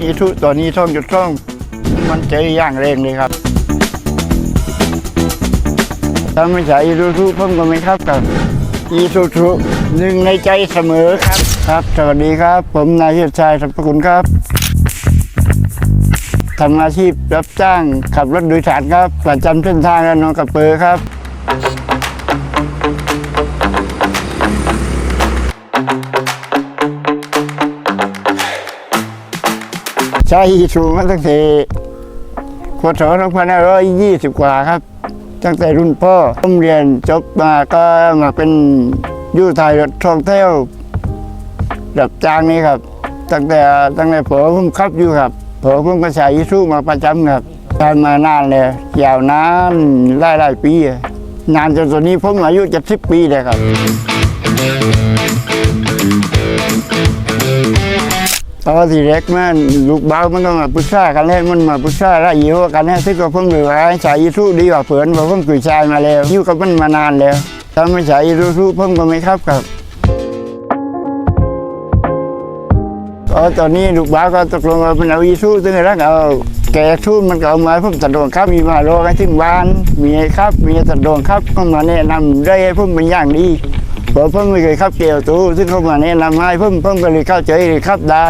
อีทุตัวนี้ท่องจุดท่อง มันเจอย่างแรงเลยครับถ้าไม่ใช่อีทุผมก็ไม่ครับกับอีทุทุหนึ่งในใจเสมอครับ ครับ สวัสดีครับ ผมนายเชิดชัยสรรพคุณครับทำอาชีพรับจ้างขับรถโดยสารครับประจำเส้นทางระนองกระเปอครับ ใช้อีทูมาตั้งแต่พศ2520กว่าครับ ตั้งแต่รุ่นพ่อผมเรียนจบมาก็มาเป็นยู่ถ่ายรถท่องเที่ยวรับจ้างนี่ครับ ตั้งแต่ตั้งแต่ผมผมขับอยู่ครับผมผมก็ใช้อีทูมาประจำครับทำมานานเลยยาวนานหลายหลายปีนานจนตอนนี้ผมอายุจะสิบปีเลยครับ ตอนที่แรกมันลูกเบามันก็มาปรึกษากันแล้วมันมาปรึกษาไรอยู่กันแล้วซึ่งก็เพิ่งรู้ว่าใช้ยีทูดีกว่าเผื่อนเพราะเพิ่งคุยชายมาแล้วอยู่กับมันมานานแล้วถ้าไม่ใช้ยีทูเพิ่งก็ไม่ครับครับก็ตอนนี้ลูกบ้าก็ตกลงว่าเป็นเอายีทูซึ่งรักเอาแกทูมันก็เอามาเพิ่มตัดดวงครับมีมาโลกันถึงบ้านมีครับมีตัดดวงครับก็มาแนะนำได้เพิ่มเป็นอย่างดีเพราะเพิ่งไม่เคยขับเกี่ยวตู้ซึ่งเขามาแนะนำให้เพิ่มเพิ่มก็เลยเข้าใจเลยขับได้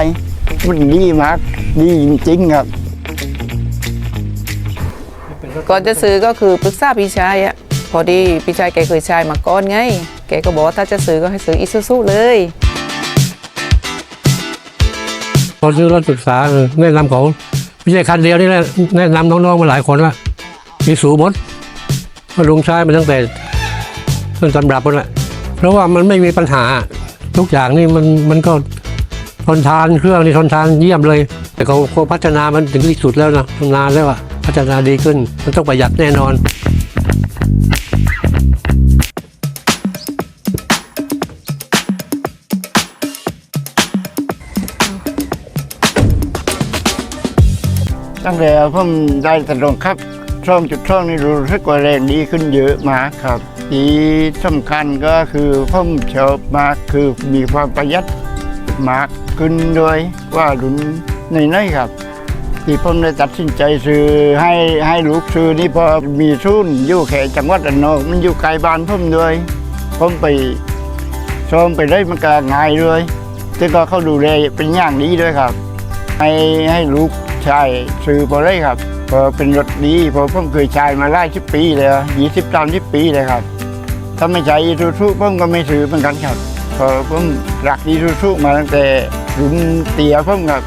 มันดีมาก ดีจริงๆครับ ก่อนจะซื้อก็คือปรึกษาพี่ชายอะพอดีพี่ชายแกเคยใช้มาก่อนไง แกก็บอกว่าถ้าจะซื้อก็ให้ซื้ออีซูซูเลยตอนซื้อรถศึกษาเออแนะนำเขาไม่ใช่คันเดียวนี่แหละแนะนำน้องๆมาหลายคนว่ามีสูบดมาลุงใช้มาตั้งแต่ต้นตำรับนั่นแหละเพราะว่ามันไม่มีปัญหาทุกอย่างนี่มันมันก็ ทนทานเครื่องนี่ทนทานเยี่ยมเลย แต่เขาเขาพัฒนามันถึงที่สุดแล้วนะนานแล้วอะพัฒนาดีขึ้นมันต้องประหยัดแน่นอนตั้งแต่ผมได้ตดลงครับช่องจุดช่องนี่รู้สึกว่าแรงดีขึ้นเยอะมากครับที่สำคัญก็คือผมชอบมากคือมีความประหยัดมาก ขึ้นด้วยว่ารุ่นในๆครับ ที่ผมได้ตัดสินใจซื้อให้ให้ลูกซื้อนี่พอมีทุนอยู่แค่จังหวัดระนองมันอยู่ไกลบ้านผมด้วยผมไปชมไปได้มันก็ง่ายด้วยแต่ก็เขาดูแลเป็นอย่างดีด้วยครับ ให้ให้ลูกชายซื้อพอได้ครับพอเป็นรถดีพอผมเคยใช้มาไล่สิบปีเลยยี่สิบสามสิบปีเลยครับ ถ้าไม่ใช้อีทูทูผมก็ไม่ซื้อเหมือนกันครับพอผมรักอีทูทูมาตั้งแต่ คุณเตียเพิ่มครับ